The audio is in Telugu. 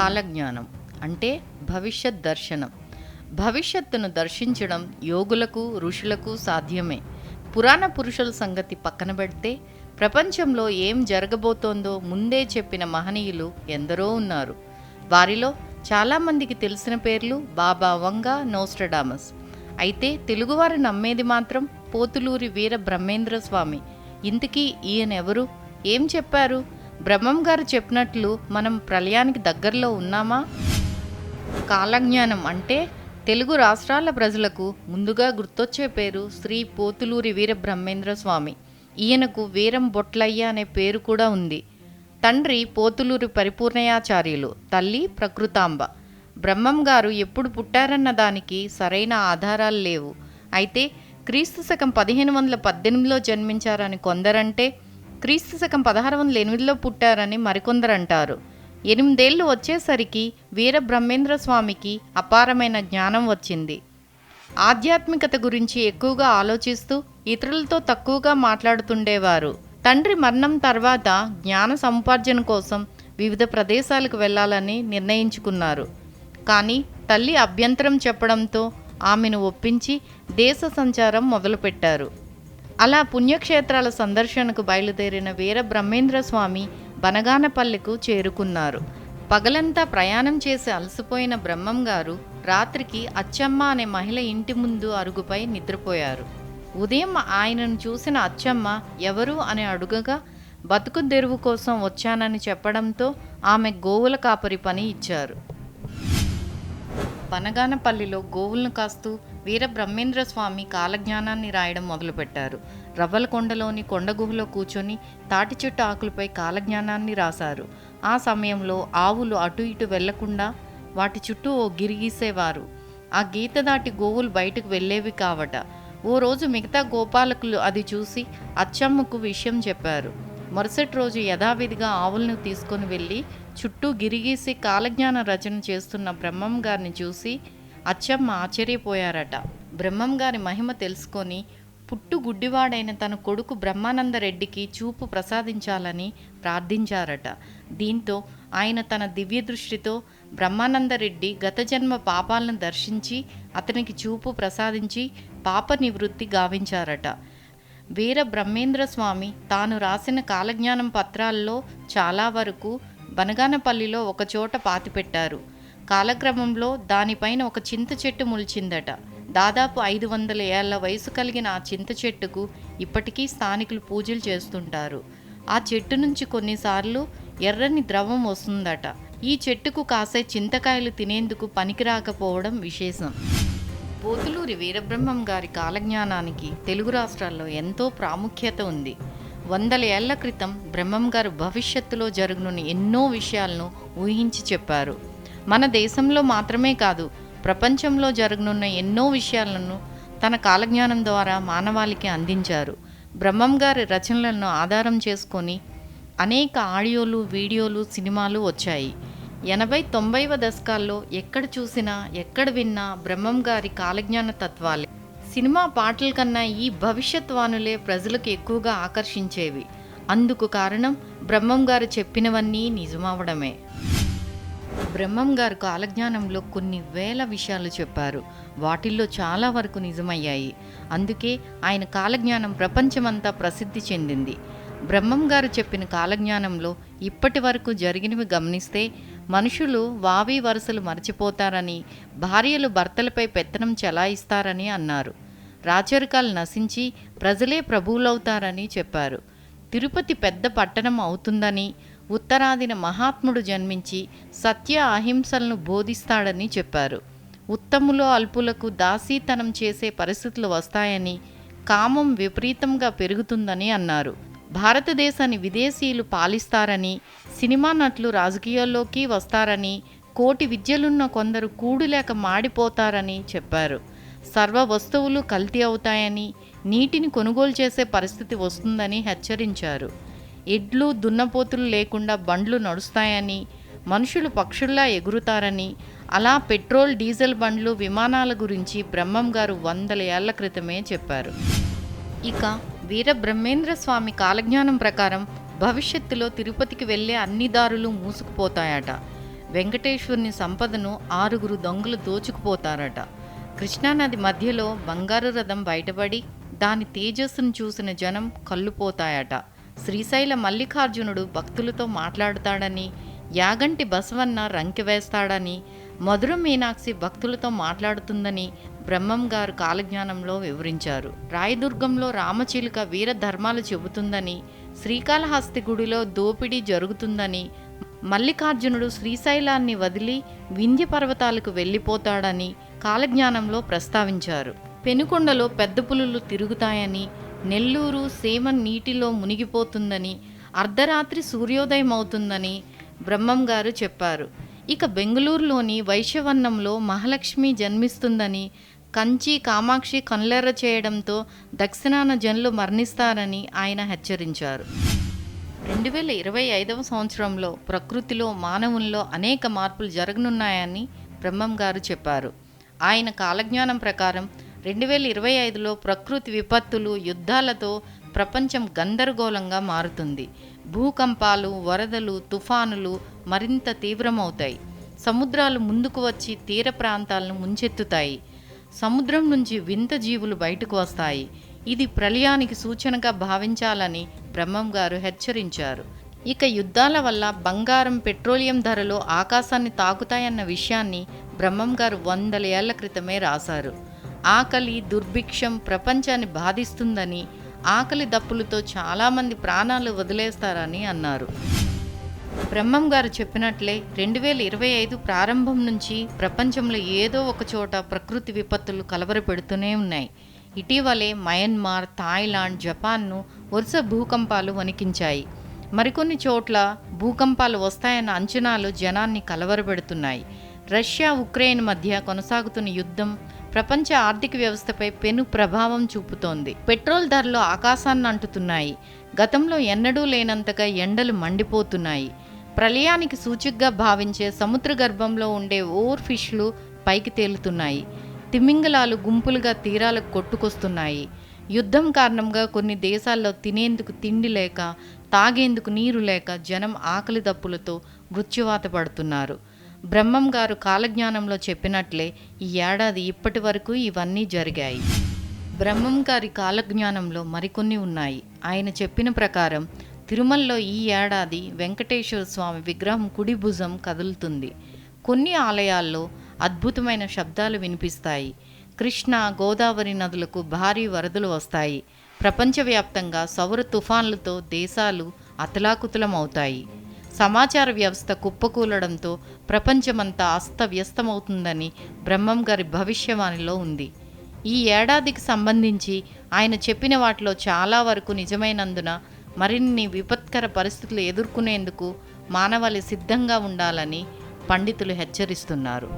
కాలజ్ఞానం అంటే భవిష్యత్ దర్శనం. భవిష్యత్తును దర్శించడం యోగులకు ఋషులకు సాధ్యమే. పురాణ పురుషుల సంగతి పక్కన పెడితే ప్రపంచంలో ఏం జరగబోతోందో ముందే చెప్పిన మహనీయులు ఎందరో ఉన్నారు. వారిలో చాలామందికి తెలిసిన పేర్లు బాబా వంగ నోస్ట్రడామస్. అయితే తెలుగువారు నమ్మేది మాత్రం పోతులూరి వీర బ్రహ్మేంద్ర స్వామి ఇంతకీ ఈయన ఎవరు ఏం చెప్పారు? బ్రహ్మం గారు చెప్పినట్లు మనం ప్రళయానికి దగ్గరలో ఉన్నామా? కాలజ్ఞానం అంటే తెలుగు రాష్ట్రాల ప్రజలకు ముందుగా గుర్తొచ్చే పేరు శ్రీ పోతులూరి వీర బ్రహ్మేంద్ర స్వామి. ఈయనకు వీరం బొట్లయ్య అనే పేరు కూడా ఉంది. తండ్రి పోతులూరి పరిపూర్ణయాచార్యులు తల్లి ప్రకృతాంబ. బ్రహ్మం గారు ఎప్పుడు పుట్టారన్న దానికి సరైన ఆధారాలు లేవు. అయితే క్రీస్తు శకం పదిహేను వందల పద్దెనిమిదిలో జన్మించారని కొందరంటే క్రీస్తు శకం పదహారు వందల ఎనిమిదిలో పుట్టారని మరికొందరంటారు. ఎనిమిదేళ్ళు వచ్చేసరికి వీర బ్రహ్మేంద్ర స్వామికి అపారమైన జ్ఞానం వచ్చింది. ఆధ్యాత్మికత గురించి ఎక్కువగా ఆలోచిస్తూ ఇతరులతో తక్కువగా మాట్లాడుతుండేవారు. తండ్రి మరణం తర్వాత జ్ఞాన సముపార్జన కోసం వివిధ ప్రదేశాలకు వెళ్ళాలని నిర్ణయించుకున్నారు. కానీ తల్లి అభ్యంతరం చెప్పడంతో ఆమెను ఒప్పించి దేశ సంచారం మొదలుపెట్టారు. అలా పుణ్యక్షేత్రాల సందర్శనకు బయలుదేరిన వీర బ్రహ్మేంద్ర స్వామి బనగానపల్లెకు చేరుకున్నారు. పగలంతా ప్రయాణం చేసి అలసిపోయిన బ్రహ్మం గారు రాత్రికి అచ్చమ్మ అనే మహిళ ఇంటి ముందు అరుగుపై నిద్రపోయారు. ఉదయం ఆయనను చూసిన అచ్చమ్మ ఎవరు? అని అడుగగా బతుకు తెరువు కోసం వచ్చానని చెప్పడంతో ఆమె గోవుల కాపరి పని ఇచ్చారు. బనగానపల్లిలో గోవులను కాస్తూ వీరబ్రహ్మేంద్ర స్వామి కాలజ్ఞానాన్ని రాయడం మొదలుపెట్టారు. రవ్వలకొండలోని కొండ గుహలో కూర్చొని తాటి చెట్టు ఆకులపై కాలజ్ఞానాన్ని రాశారు. ఆ సమయంలో ఆవులు అటు ఇటు వెళ్ళకుండా వాటి చుట్టూ ఓ గిరిగీసేవారు ఆ గీత దాటి గోవులు బయటకు వెళ్ళేవి కావట. ఓ రోజు మిగతా గోపాలకులు అది చూసి అచ్చమ్మకు విషయం చెప్పారు. మరుసటి రోజు యథావిధిగా ఆవులను తీసుకొని వెళ్ళి చుట్టూ గిరిగీసి కాలజ్ఞాన రచన చేస్తున్న బ్రహ్మం గారిని చూసి అచ్చమ్మ ఆశ్చర్యపోయారట. బ్రహ్మం గారి మహిమ తెలుసుకొని పుట్టు గుడ్డివాడైన తన కొడుకు బ్రహ్మానందరెడ్డికి చూపు ప్రసాదించాలని ప్రార్థించారట. దీంతో ఆయన తన దివ్య దృష్టితో బ్రహ్మానందరెడ్డి గత జన్మ పాపాలను దర్శించి అతనికి చూపు ప్రసాదించి పాప నివృత్తి గావించారట. వీర బ్రహ్మేంద్ర స్వామి తాను రాసిన కాలజ్ఞానం పత్రాల్లో చాలా వరకు బనగానపల్లిలో ఒకచోట పాతిపెట్టారు. కాలక్రమంలో దానిపైన ఒక చింత చెట్టు ములిచిందట. దాదాపు ఐదు వందల ఏళ్ళ వయసు కలిగిన ఆ చింత చెట్టుకు ఇప్పటికీ స్థానికులు పూజలు చేస్తుంటారు. ఆ చెట్టు నుంచి కొన్నిసార్లు ఎర్రని ద్రవం వస్తుందట. ఈ చెట్టుకు కాసే చింతకాయలు తినేందుకు పనికిరాకపోవడం విశేషం. పోతులూరి వీరబ్రహ్మం గారి కాలజ్ఞానానికి తెలుగు రాష్ట్రాల్లో ఎంతో ప్రాముఖ్యత ఉంది. వందల ఏళ్ళ క్రితం బ్రహ్మం గారు భవిష్యత్తులో జరుగునున్న ఎన్నో విషయాలను ఊహించి చెప్పారు. మన దేశంలో మాత్రమే కాదు ప్రపంచంలో జరగనున్న ఎన్నో విషయాలను తన కాలజ్ఞానం ద్వారా మానవాళికి అందించారు. బ్రహ్మం గారి రచనలను ఆధారం చేసుకొని అనేక ఆడియోలు వీడియోలు సినిమాలు వచ్చాయి. ఎనభై తొంభైవ దశకాల్లో ఎక్కడ చూసినా ఎక్కడ విన్నా బ్రహ్మం గారి కాలజ్ఞాన తత్వాలే. సినిమా పాటల కన్నా ఈ భవిష్యత్వానులే ప్రజలకు ఎక్కువగా ఆకర్షించేవి. అందుకు కారణం బ్రహ్మం గారు చెప్పినవన్నీ నిజమవడమే బ్రహ్మం గారు కాలజ్ఞానంలో కొన్ని వేల విషయాలు చెప్పారు. వాటిల్లో చాలా వరకు నిజమయ్యాయి. అందుకే ఆయన కాలజ్ఞానం ప్రపంచమంతా ప్రసిద్ధి చెందింది. బ్రహ్మం గారు చెప్పిన కాలజ్ఞానంలో ఇప్పటి వరకు జరిగినవి గమనిస్తే మనుషులు వావి వరుసలు మర్చిపోతారని భార్యలు భర్తలపై పెత్తనం చెలాయిస్తారని అన్నారు. రాచరికాలు నశించి ప్రజలే ప్రభువులవుతారని చెప్పారు. తిరుపతి పెద్ద పట్టణం అవుతుందని ఉత్తరాదిన మహాత్ముడు జన్మించి సత్య అహింసలను బోధిస్తాడని చెప్పారు. ఉత్తములు అల్పులకు దాసీతనం చేసే పరిస్థితులు వస్తాయని కామం విపరీతంగా పెరుగుతుందని అన్నారు. భారతదేశాన్ని విదేశీయులు పాలిస్తారని సినిమా నటులు రాజకీయాల్లోకి వస్తారని కోటి విద్యలున్న కొందరు కూడులేక మాడిపోతారని చెప్పారు. సర్వ వస్తువులు కల్తీ అవుతాయని నీటిని కొనుగోలు చేసే పరిస్థితి వస్తుందని హెచ్చరించారు. ఎడ్లు దున్నపోతులు లేకుండా బండ్లు నడుస్తాయని మనుషులు పక్షుల్లా ఎగురుతారని అలా పెట్రోల్ డీజిల్ బండ్లు విమానాల గురించి బ్రహ్మం గారు వందల ఏళ్ళ క్రితమే చెప్పారు. ఇక వీర బ్రహ్మేంద్ర స్వామి కాలజ్ఞానం ప్రకారం భవిష్యత్తులో తిరుపతికి వెళ్ళే అన్ని దారులు మూసుకుపోతాయట. వెంకటేశ్వరుని సంపదను ఆరుగురు దొంగలు దోచుకుపోతారట. కృష్ణానది మధ్యలో బంగారు రథం బయటపడి దాని తేజస్సును చూసిన జనం కళ్ళుపోతాయట. శ్రీశైల మల్లికార్జునుడు భక్తులతో మాట్లాడుతాడని యాగంటి బసవన్న రంకె వేస్తాడని మధుర మీనాక్షి భక్తులతో మాట్లాడుతుందని బ్రహ్మం గారు కాలజ్ఞానంలో వివరించారు. రాయదుర్గంలో రామచిలుక వీర ధర్మాలు చెబుతుందని శ్రీకాళహస్తి గుడిలో దోపిడీ జరుగుతుందని మల్లికార్జునుడు శ్రీశైలాన్ని వదిలి వింధ్య పర్వతాలకు వెళ్ళిపోతాడని కాలజ్ఞానంలో ప్రస్తావించారు. పెనుకొండలో పెద్ద పులులు తిరుగుతాయని నెల్లూరు సేమ నీటిలో మునిగిపోతుందని అర్ధరాత్రి సూర్యోదయం అవుతుందని బ్రహ్మం గారు చెప్పారు. ఇక బెంగళూరులోని వైశ్యవన్నంలో మహాలక్ష్మి జన్మిస్తుందని కంచి కామాక్షి కనులెర్ర చేయడంతో దక్షిణాన జనులు మరణిస్తారని ఆయన హెచ్చరించారు. రెండు వేల ఇరవై ఐదవ సంవత్సరంలో ప్రకృతిలో మానవుల్లో అనేక మార్పులు జరగనున్నాయని బ్రహ్మం గారు చెప్పారు. ఆయన కాలజ్ఞానం ప్రకారం రెండు వేల ఇరవై ఐదులో ప్రకృతి విపత్తులు యుద్ధాలతో ప్రపంచం గందరగోళంగా మారుతుంది. భూకంపాలు వరదలు తుఫానులు మరింత తీవ్రమవుతాయి. సముద్రాలు ముందుకు వచ్చి తీర ప్రాంతాలను ముంచెత్తుతాయి. సముద్రం నుంచి వింత జీవులు బయటకు వస్తాయి. ఇది ప్రళయానికి సూచనగా భావించాలని బ్రహ్మం గారు హెచ్చరించారు. ఇక యుద్ధాల వల్ల బంగారం పెట్రోలియం ధరలు ఆకాశాన్ని తాకుతాయన్న విషయాన్ని బ్రహ్మం గారు వందల ఏళ్ళ క్రితమే రాశారు. ఆకలి దుర్భిక్షం ప్రపంచాన్ని బాధిస్తుందని ఆకలి దప్పులతో చాలామంది ప్రాణాలు వదిలేస్తారని అన్నారు. బ్రహ్మం గారు చెప్పినట్లే రెండు వేల ఇరవై ఐదు ప్రారంభం నుంచి ప్రపంచంలో ఏదో ఒక చోట ప్రకృతి విపత్తులు కలవరపెడుతూనే ఉన్నాయి. ఇటీవలే మయన్మార్ థాయిలాండ్ జపాన్ను వరుస భూకంపాలు వణికించాయి. మరికొన్ని చోట్ల భూకంపాలు వస్తాయన్న అంచనాలు జనాన్ని కలవరపెడుతున్నాయి. రష్యా ఉక్రెయిన్ మధ్య కొనసాగుతున్న యుద్ధం ప్రపంచ ఆర్థిక వ్యవస్థపై పెను ప్రభావం చూపుతోంది. పెట్రోల్ ధరలు ఆకాశాన్ని అంటుతున్నాయి. గతంలో ఎన్నడూ లేనంతగా ఎండలు మండిపోతున్నాయి. ప్రళయానికి సూచికగా భావించే సముద్ర గర్భంలో ఉండే ఓవర్ ఫిష్లు పైకి తేలుతున్నాయి. తిమింగలాలు గుంపులుగా తీరాలకు కొట్టుకొస్తున్నాయి. యుద్ధం కారణంగా కొన్ని దేశాల్లో తినేందుకు తిండి లేక తాగేందుకు నీరు లేక జనం ఆకలి దప్పులతో మృత్యువాత పడుతున్నారు. బ్రహ్మం గారు కాలజ్ఞానంలో చెప్పినట్లే ఈ ఏడాది ఇప్పటి వరకు ఇవన్నీ జరిగాయి. బ్రహ్మం గారి కాలజ్ఞానంలో మరికొన్ని ఉన్నాయి. ఆయన చెప్పిన ప్రకారం తిరుమలలో ఈ ఏడాది వెంకటేశ్వర స్వామి విగ్రహం కుడి భుజం కదులుతుంది. కొన్ని ఆలయాల్లో అద్భుతమైన శబ్దాలు వినిపిస్తాయి. కృష్ణ గోదావరి నదులకు భారీ వరదలు వస్తాయి. ప్రపంచవ్యాప్తంగా సౌర తుఫాన్లతో దేశాలు అతలాకుతలమవుతాయి. సమాచార వ్యవస్థ కుప్పకూలడంతో ప్రపంచమంతా అస్తవ్యస్తమవుతుందని బ్రహ్మం గారి భవిష్యవాణిలో ఉంది. ఈ ఏడాదికి సంబంధించి ఆయన చెప్పిన వాటిలో చాలా వరకు నిజమైనందున మరిన్ని విపత్కర పరిస్థితులు ఎదుర్కొనేందుకు మానవాళి సిద్ధంగా ఉండాలని పండితులు హెచ్చరిస్తున్నారు.